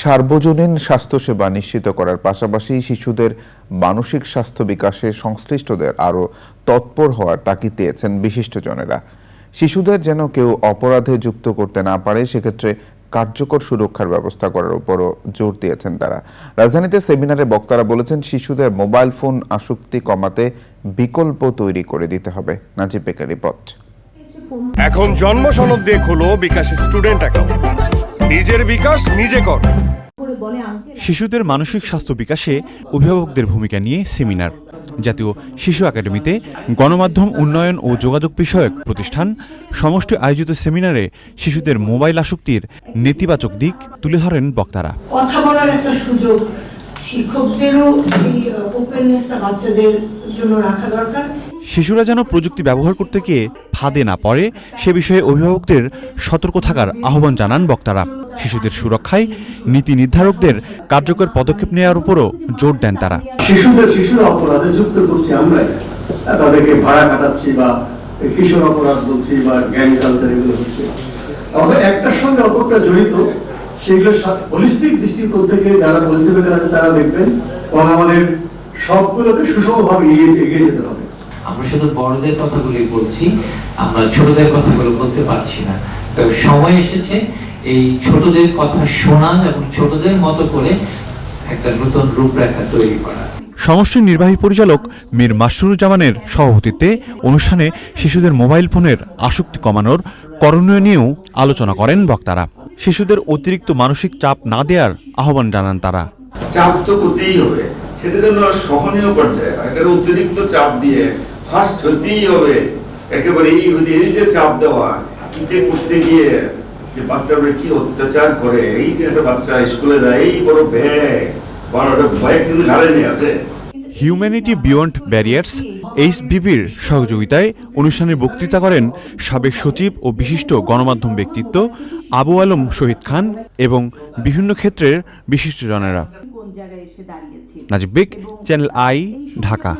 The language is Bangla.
সার্বজনীন স্বাস্থ্যসেবা নিশ্চিত করার পাশাপাশি শিশুদের মানসিক স্বাস্থ্য বিকাশে সংশ্লিষ্টদের আরও তৎপর হওয়ার তাগিদ দিয়েছেন বিশিষ্টজনেরা। শিশুদের যেন কেউ অপরাধে যুক্ত করতে না পারে, সেক্ষেত্রে কার্যকর সুরক্ষার ব্যবস্থা করার উপরও জোর দিয়েছেন তারা। রাজধানীতে সেমিনারে বক্তারা বলেছেন, শিশুদের মোবাইল ফোন আসক্তি কমাতে বিকল্প তৈরি করে দিতে হবে। নাজিব বেকার রিপোর্ট। এখন জন্ম সনদ দিয়ে খোলো বিকাশ স্টুডেন্ট অ্যাকাউন্ট। নিজের বিকাশ নিজে কর। শিশুদের মানসিক স্বাস্থ্য বিকাশে অভিভাবকদের ভূমিকা নিয়ে সেমিনার। জাতীয় শিশু একাডেমিতে গণমাধ্যম উন্নয়ন ও যোগাযোগ বিষয়ক প্রতিষ্ঠান সমষ্টি আয়োজিত সেমিনারে শিশুদের মোবাইল আসক্তির নেতিবাচক দিক তুলে ধরেন বক্তারা। কথা বলার একটা সুযোগ শিক্ষকদেরও এই ওপেননেসটা বাচ্চাদের জন্য রাখা দরকার। শিশুরা যেন প্রযুক্তি ব্যবহার করতে গিয়ে ফাঁদে না পড়ে সে বিষয়ে অভিভাবকদের সতর্ক থাকার আহ্বান জানান বক্তারা। শিশুদের সুরক্ষায় নীতি নির্ধারকদের কার্যকর পদক্ষেপ নেওয়ার উপরও জোর দেন তারা। শিশুদের শিশুরা অপরাধে যুক্ত করছি আমরাই। তাদেরকে ভাড়া কাটাচ্ছি বা কিশোর অপরাধ বলছি বা গ্যাং কালচার এগুলো হচ্ছে। আমাদের একটার সঙ্গে অপরটা জড়িত সেগুলোর সাথে হোলিস্টিক দৃষ্টিকোণ থেকে যারা পলিসি আছে তারা দেখবেন এবং আমাদের সবগুলোকে সুষমভাবে এগিয়ে এগিয়ে যেতে হবে। আমরা শুধু বড়দের কথাগুলি বলছি আমরা ছোটদের কথাগুলো বলতে পারছি না। তো সময় এসেছে এই ছোটদের কথা শোনা এবং ছোটদের মতো করে একটা নতুন রূপরেখা তৈরি করা। সমষ্টির নির্বাহী পরিচালক মীর মাসরুজ্জামানের সভাপতিত্বে অনুষ্ঠানে শিশুদের মোবাইল ফোনের আসক্তি কমানোর করণীয় নিয়েও আলোচনা করেন বক্তারা। শিশুদের অতিরিক্ত মানসিক চাপ না দেওয়ার আহ্বান জানান তারা। চাপ তো করতেই হবে। সেটা যেন সহনীয় পর্যায়ে। একেবারে অতিরিক্ত চাপ দিয়ে ফার্স্ট হতেই হবে। একেবারে এই হতে এই যে চাপ দেওয়া ইতে করতে গিয়ে যে বাচ্চারা কি অত্যাচার করে? এই যে একটা বাচ্চা স্কুলে যায় এই বড় ব্যাগ। বড় একটা ব্যাগ কিন্তু ঘাড়ে নিয়ে আসে হিউম্যানিটি বিয়ন্ড ব্যারিয়ার্স এইচবিবির সহযোগিতায় অনুষ্ঠানে বক্তৃতা করেন সাবেক সচিব ও বিশিষ্ট গণমাধ্যম ব্যক্তিত্ব আবু আলম শহীদ খান এবং বিভিন্ন ক্ষেত্রের বিশিষ্টজনেরা নাজিব বিক চ্যানেল আই ঢাকা।